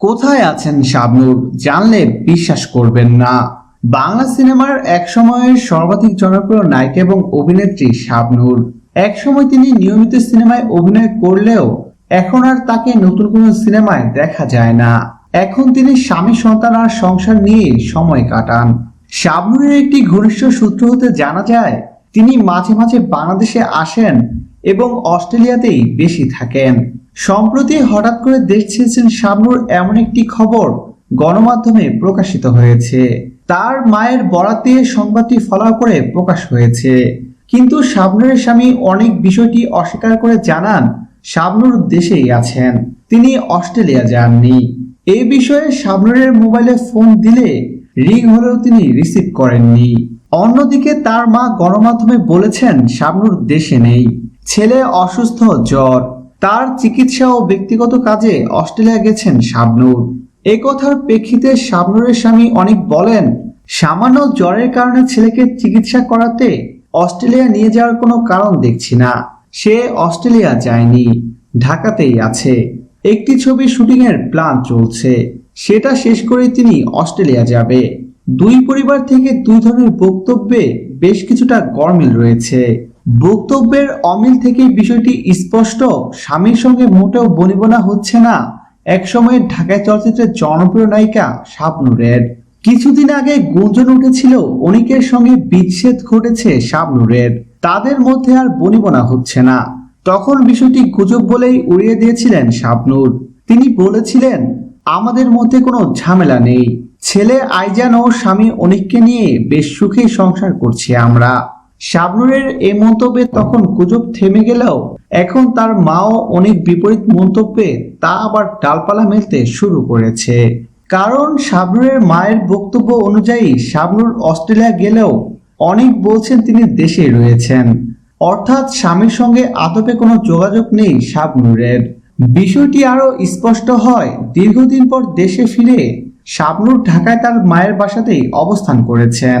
কোথায় আছেন শাবনূর? জানলে বিশ্বাস করবেন না। বাংলা সিনেমার এক সময়ের সর্বাধিক জনপ্রিয় নায়িকা এবং অভিনেত্রী শাবনূর। এক সময় তিনি নিয়মিত সিনেমায় অভিনয় করলেও এখন আর তাকে নতুন কোনো সিনেমায় দেখা যায় না। এখন তিনি স্বামী, সন্তান আর সংসার নিয়ে সময় কাটান। শাবনুরের একটি ঘনিষ্ঠ সূত্র হতে জানা যায়, তিনি মাঝে মাঝে বাংলাদেশে আসেন এবং অস্ট্রেলিয়াতেই বেশি থাকেন। সম্প্রতি হঠাৎ করে দেশ ছেড়েছেন শাবনূর এমন একটি খবর গণমাধ্যমে প্রকাশিত হয়েছে। তার মায়ের বরাত দিয়ে সংবাদটি ফলাও করে প্রকাশ হয়েছে। কিন্তু শাবনুরের স্বামী অনেক বিষয়টি অস্বীকার করে জানান, শাবনুর দেশেই আছেন। তিনি অস্ট্রেলিয়া যাননি। এই বিষয়ে শাবনুরের মোবাইলে ফোন দিলে রিং হলেও তিনি রিসিভ করেননি। অন্যদিকে তার মা গণমাধ্যমে বলেছেন, শাবনূর দেশে নেই। ছেলে অসুস্থ, জ্বর। তার চিকিৎসা ও ব্যক্তিগত কাজে অস্ট্রেলিয়া গেছেন শাবনূর। এ কথার প্রেক্ষিতে শাবনূরের স্বামী অনেক বলেন, সামান্য জ্বরের কারণে ছেলেকে চিকিৎসা করাতে অস্ট্রেলিয়া নিয়ে যাওয়ার কোনো কারণ দেখছি না। সে অস্ট্রেলিয়া যায়নি, ঢাকাতেই আছে। একটি ছবি শুটিং এর প্ল্যান চলছে। সেটা শেষ করে তিনি অস্ট্রেলিয়া যাবে। দুই পরিবার থেকে দুই ধরনের বক্তব্যে বেশ কিছুটা গরমিল রয়েছে। বক্তব্যের অমিল থেকে বিষয়টি স্পষ্ট। স্বামীর সঙ্গে মোটেও বনিবনা হচ্ছে না। একসময় ঢাকায় চলচ্চিত্রের জনপ্রিয় নায়িকা শাবনুরের কিছুদিন আগে গুঞ্জন উঠেছিল, অনিকের সঙ্গে বিচ্ছেদ ঘটেছে শাবনুরের তাদের মধ্যে আর বনিবনা হচ্ছে না। তখন বিষয়টি গুজব বলেই উড়িয়ে দিয়েছিলেন শাবনুর। তিনি বলেছিলেন, আমাদের মধ্যে কোনো ঝামেলা নেই। ছেলে আইজান ও স্বামী অনিককে নিয়ে বেশ সুখেই সংসার করছি আমরা। শাবনুরের এই মন্তব্যে তখন গুজব থেমে গেলেও এখন তার মাও অনেক বিপরীত মন্তব্যে তা আবার ডালপালা মেলতে শুরু করেছে। কারণ শাবনুরের মায়ের বক্তব্য অনুযায়ী শাবনুর অস্ট্রেলিয়া গেলেও অনেক বলছেন তিনি দেশে রয়েছেন। অর্থাৎ স্বামীর সঙ্গে আদপে কোনো যোগাযোগ নেই শাবনুরের। বিষয়টি আরও স্পষ্ট হয়, দীর্ঘদিন পর দেশে ফিরে শাবনুর ঢাকায় তার মায়ের বাসাতেই অবস্থান করেছেন।